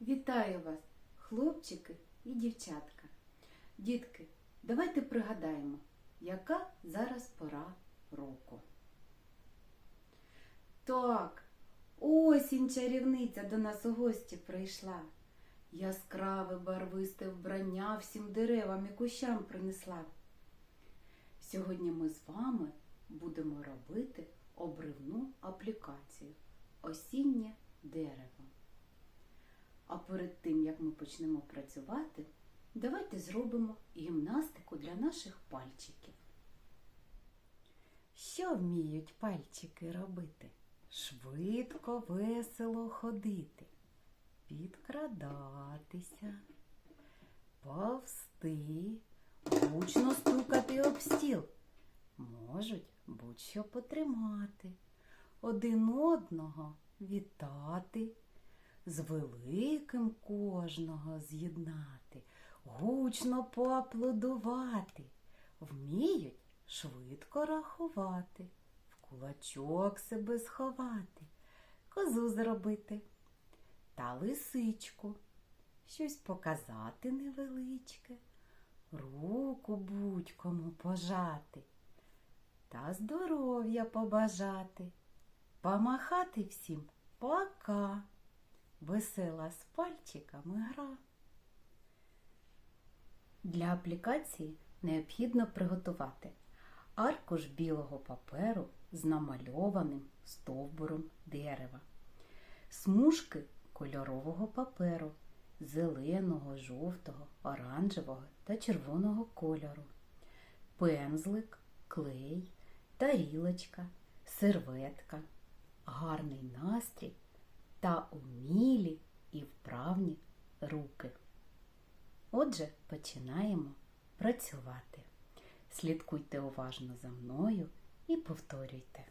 Вітаю вас, хлопчики і дівчатка. Дітки, давайте пригадаємо, яка зараз пора року. Так, осінь чарівниця до нас у гості прийшла. Яскраве барвисте вбрання всім деревам і кущам принесла. Сьогодні ми з вами будемо робити обривну аплікацію Осіннє дерево. А перед тим, як ми почнемо працювати, давайте зробимо гімнастику для наших пальчиків. Що вміють пальчики робити? Швидко, весело ходити, підкрадатися, повсти, гучно стукати об стіл. Можуть будь-що потримати, один одного вітати з великим кожного з'єднати, гучно поаплодувати, вміють швидко рахувати, в кулачок себе сховати, козу зробити та лисичку, щось показати невеличке, руку будь-кому пожати та здоров'я побажати, помахати всім пока. Весела з пальчиками гра. Для аплікації необхідно приготувати аркуш білого паперу з намальованим стовбуром дерева, смужки кольорового паперу зеленого, жовтого, оранжевого та червоного кольору, пензлик, клей, тарілочка, серветка, гарний настрій та умілі і вправні руки. Отже, починаємо працювати. Слідкуйте уважно за мною і повторюйте.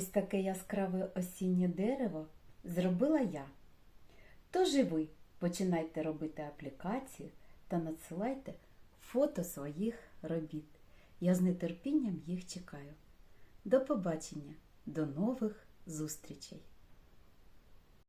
Ось таке яскраве осіннє дерево зробила я. Тож і ви починайте робити аплікацію та надсилайте фото своїх робіт. Я з нетерпінням їх чекаю. До побачення, до нових зустрічей!